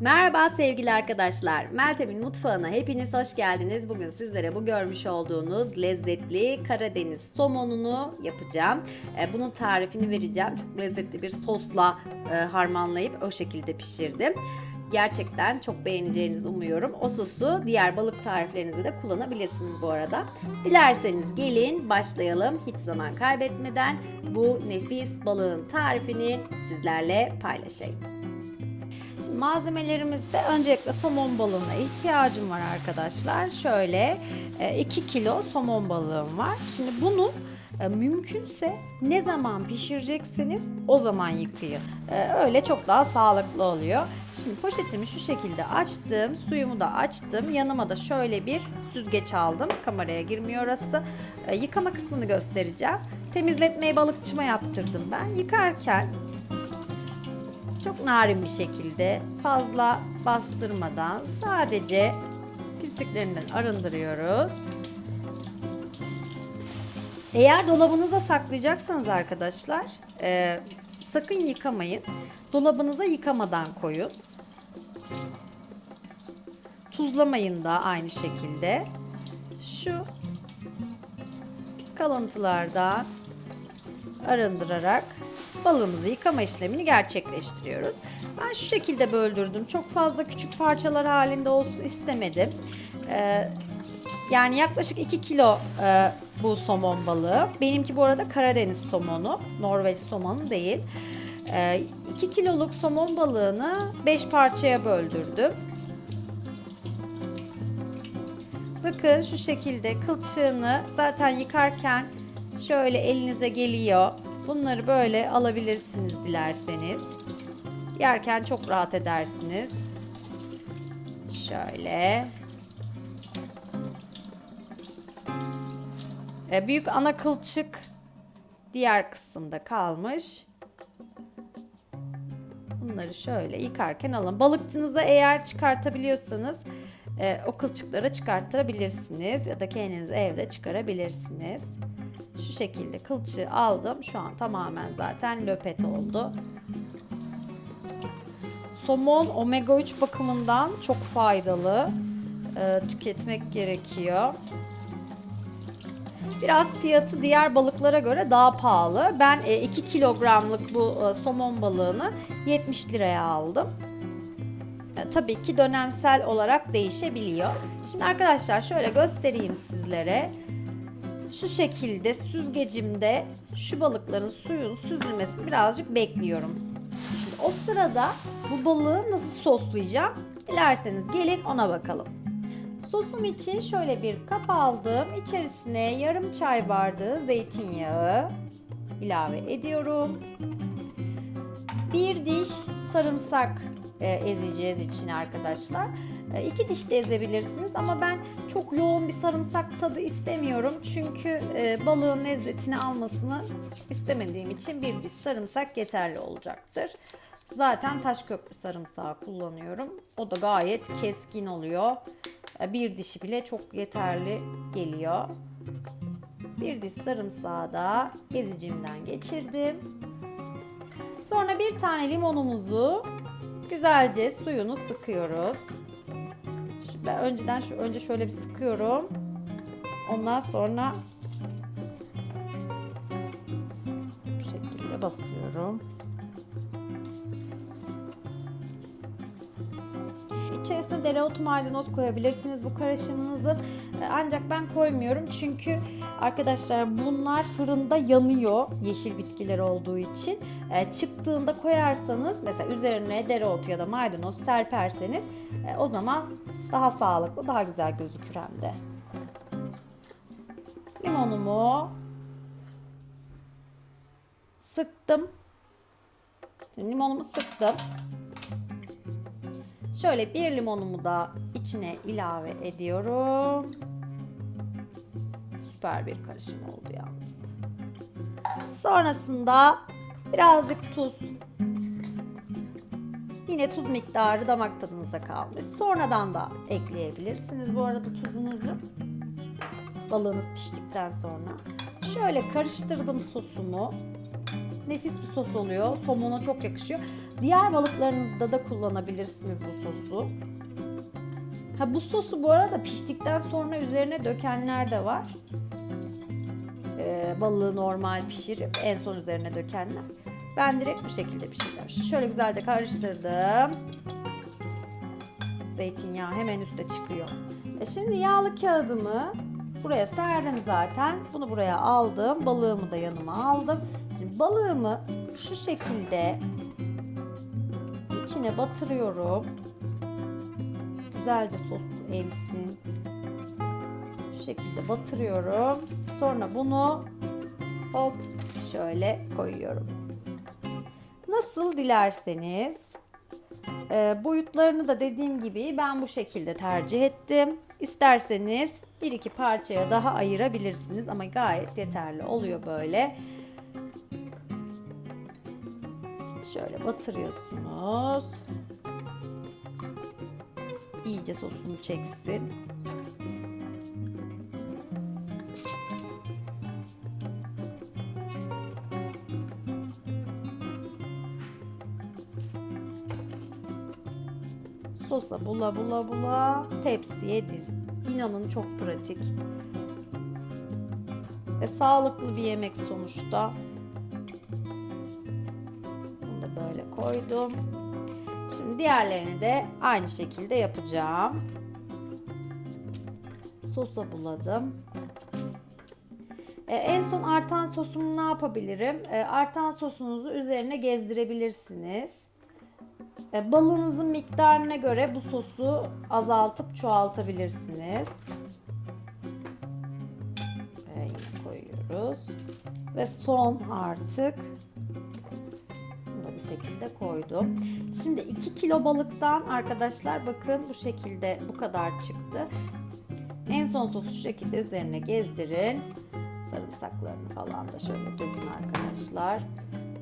Merhaba sevgili arkadaşlar. Meltem'in mutfağına hepiniz hoş geldiniz. Bugün sizlere bu görmüş olduğunuz lezzetli Karadeniz somonunu yapacağım. E, Bunun tarifini vereceğim. Çok lezzetli bir sosla e, harmanlayıp o şekilde pişirdim. Gerçekten çok beğeneceğinizi umuyorum. O sosu diğer balık tariflerinizde de kullanabilirsiniz bu arada. Dilerseniz gelin başlayalım. Hiç zaman kaybetmeden bu nefis balığın tarifini sizlerle paylaşayım. Malzemelerimizde öncelikle somon balığına ihtiyacım var arkadaşlar. Şöyle 2 kilo somon balığım var. Şimdi bunu e, mümkünse ne zaman pişireceksiniz o zaman yıkayın. E, Öyle çok daha sağlıklı oluyor. Şimdi poşetimi şu şekilde açtım. Suyumu da açtım. Yanıma da şöyle bir süzgeç aldım. Kameraya girmiyor orası. E, Yıkama kısmını göstereceğim. Temizletmeyi balıkçıma yaptırdım ben. Yıkarken çok narin bir şekilde fazla bastırmadan sadece pisliklerinden arındırıyoruz. Eğer dolabınıza saklayacaksanız arkadaşlar e, sakın yıkamayın. Dolabınıza yıkamadan koyun. Tuzlamayın da aynı şekilde. Şu kalıntılardan arındırarak balığımızı yıkama işlemini gerçekleştiriyoruz. Ben şu şekilde böldürdüm. Çok fazla küçük parçalar halinde olsun istemedim. Ee, yani yaklaşık 2 kilo e, bu somon balığı. Benimki bu arada Karadeniz somonu, Norveç somonu değil. 2 kiloluk somon balığını 5 parçaya böldürdüm. Bakın şu şekilde kılçığını zaten yıkarken şöyle elinize geliyor. Bunları böyle alabilirsiniz dilerseniz. Yerken çok rahat edersiniz. Şöyle. E, Büyük ana kılçık diğer kısımda kalmış. Bunları şöyle yıkarken alın. Balıkçınıza eğer çıkartabiliyorsanız e, o kılçıkları çıkartabilirsiniz ya da kendiniz evde çıkarabilirsiniz. Şu şekilde kılçığı aldım. Şu an tamamen zaten löpet oldu. Somon omega 3 bakımından çok faydalı. E, tüketmek gerekiyor. Biraz fiyatı diğer balıklara göre daha pahalı. Ben 2 kilogramlık bu e, somon balığını 70 liraya aldım. E, Tabii ki dönemsel olarak değişebiliyor. Şimdi arkadaşlar şöyle göstereyim sizlere. Şu şekilde süzgecimde şu balıkların suyun süzülmesini birazcık bekliyorum. Şimdi o sırada bu balığı nasıl soslayacağım? Dilerseniz gelin ona bakalım. Sosum için şöyle bir kap aldım. İçerisine yarım çay bardağı zeytinyağı ilave ediyorum. Bir diş sarımsak e, ezeceğiz için arkadaşlar. E, iki diş de ezebilirsiniz ama ben çok yoğun bir sarımsak tadı istemiyorum. Çünkü e, balığın lezzetini almasını istemediğim için bir diş sarımsak yeterli olacaktır. Zaten taş köprü sarımsağı kullanıyorum. O da gayet keskin oluyor. E, Bir dişi bile çok yeterli geliyor. Bir diş sarımsağı da ezicimden geçirdim. Sonra bir tane limonumuzu güzelce suyunu sıkıyoruz. Ben önceden şu önce şöyle bir sıkıyorum. Ondan sonra bu şekilde basıyorum. İçerisine dereotu maydanoz koyabilirsiniz bu karışımınızı. Ee, Ancak ben koymuyorum çünkü arkadaşlar bunlar fırında yanıyor yeşil bitkiler olduğu için. Ee, Çıktığında koyarsanız mesela üzerine dereotu ya da maydanoz serperseniz e, o zaman daha sağlıklı, daha güzel gözükür hem de. Limonumu sıktım. Şimdi limonumu sıktım. Şöyle bir limonumu da içine ilave ediyorum. Süper bir karışım oldu yalnız. Sonrasında birazcık tuz. Yine tuz miktarı damak tadınıza kalmış. Sonradan da ekleyebilirsiniz bu arada tuzunuzu. Balığınız piştikten sonra. Şöyle karıştırdım sosumu. nefis bir sos oluyor. Somona çok yakışıyor. Diğer balıklarınızda da kullanabilirsiniz bu sosu. Ha bu sosu bu arada piştikten sonra üzerine dökenler de var. Ee, balığı normal pişirip en son üzerine dökenler. Ben direkt bu şekilde pişireceğim. Şöyle güzelce karıştırdım. Zeytinyağı hemen üste çıkıyor. E şimdi yağlı kağıdımı buraya serdim zaten. Bunu buraya aldım. Balığımı da yanıma aldım. Şimdi balığımı şu şekilde içine batırıyorum. Güzelce sos emsin. Şu şekilde batırıyorum. Sonra bunu hop şöyle koyuyorum. Nasıl dilerseniz e, boyutlarını da dediğim gibi ben bu şekilde tercih ettim. İsterseniz bir iki parçaya daha ayırabilirsiniz ama gayet yeterli oluyor böyle. Şöyle batırıyorsunuz. İyice sosunu çeksin. Sosa bula bula bula tepsiye diz. İnanın çok pratik. Ve sağlıklı bir yemek sonuçta. Bunu da böyle koydum. Şimdi diğerlerini de aynı şekilde yapacağım. Sosa buladım. Ee, en son artan sosumu ne yapabilirim? Ee, artan sosunuzu üzerine gezdirebilirsiniz. E, balığınızın miktarına göre bu sosu azaltıp çoğaltabilirsiniz. Yine koyuyoruz. Ve son artık bunu bir şekilde koydum. Şimdi 2 kilo balıktan arkadaşlar bakın bu şekilde bu kadar çıktı. En son sosu şu şekilde üzerine gezdirin. Sarımsaklarını falan da şöyle dökün arkadaşlar.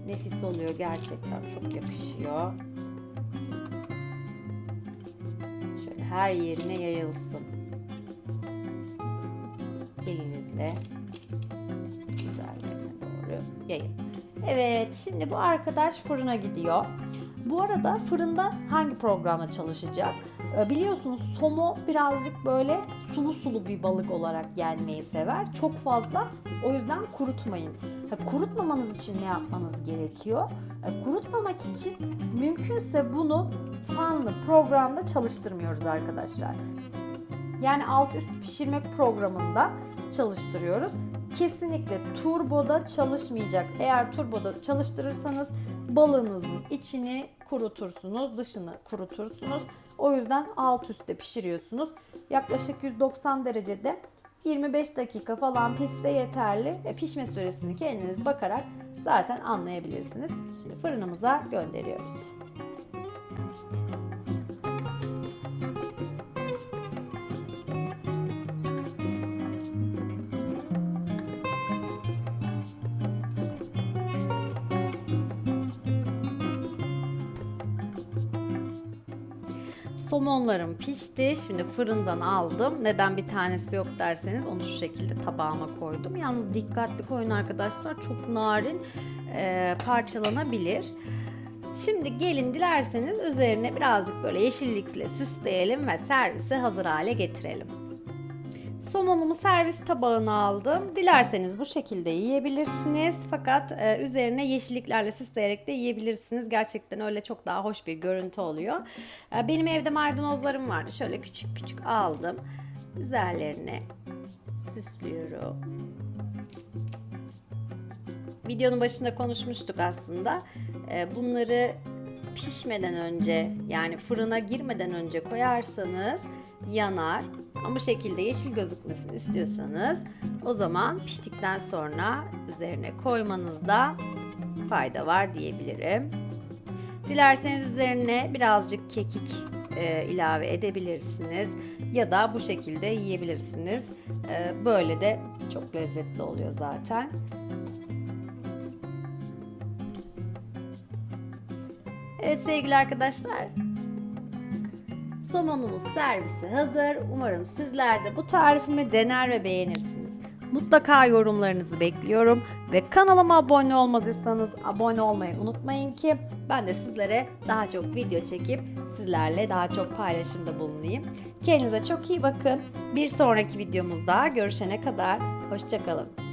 Nefis oluyor gerçekten çok yakışıyor. Her yerine yayılsın. Elinizle güzelliğine doğru yayın. Evet şimdi bu arkadaş fırına gidiyor. Bu arada fırında hangi programda çalışacak? Ee, Biliyorsunuz somo birazcık böyle sulu sulu bir balık olarak yenmeyi sever. Çok fazla o yüzden kurutmayın. Kurutmamanız için ne yapmanız gerekiyor? E, Kurutmamak için mümkünse bunu fanlı programda çalıştırmıyoruz arkadaşlar. Yani alt üst pişirme programında çalıştırıyoruz. Kesinlikle turboda çalışmayacak. Eğer turboda çalıştırırsanız balığınızın içini kurutursunuz, dışını kurutursunuz. O yüzden alt üstte pişiriyorsunuz. Yaklaşık 190 derecede 25 dakika falan pişse yeterli. E, pişme süresini kendiniz bakarak zaten anlayabilirsiniz. Şimdi fırınımıza gönderiyoruz. Somonlarım pişti. Şimdi fırından aldım. Neden bir tanesi yok derseniz onu şu şekilde tabağıma koydum. Yalnız dikkatli koyun arkadaşlar. Çok narin e, parçalanabilir. Şimdi gelin dilerseniz üzerine birazcık böyle yeşillikle süsleyelim ve servise hazır hale getirelim. Somonumu servis tabağına aldım. Dilerseniz bu şekilde yiyebilirsiniz. Fakat e, üzerine yeşilliklerle süsleyerek de yiyebilirsiniz. Gerçekten öyle çok daha hoş bir görüntü oluyor. E, benim evde maydanozlarım vardı. Şöyle küçük küçük aldım. Üzerlerine süslüyorum. Videonun başında konuşmuştuk aslında. E, bunları pişmeden önce yani fırına girmeden önce koyarsanız yanar. Ama bu şekilde yeşil gözükmesini istiyorsanız o zaman piştikten sonra üzerine koymanızda fayda var diyebilirim. Dilerseniz üzerine birazcık kekik e, ilave edebilirsiniz ya da bu şekilde yiyebilirsiniz. E, böyle de çok lezzetli oluyor zaten. Evet sevgili arkadaşlar. Somonumuz servisi hazır. Umarım sizler de bu tarifimi dener ve beğenirsiniz. Mutlaka yorumlarınızı bekliyorum. Ve kanalıma abone olmadıysanız abone olmayı unutmayın ki ben de sizlere daha çok video çekip sizlerle daha çok paylaşımda bulunayım. Kendinize çok iyi bakın. Bir sonraki videomuzda görüşene kadar hoşçakalın.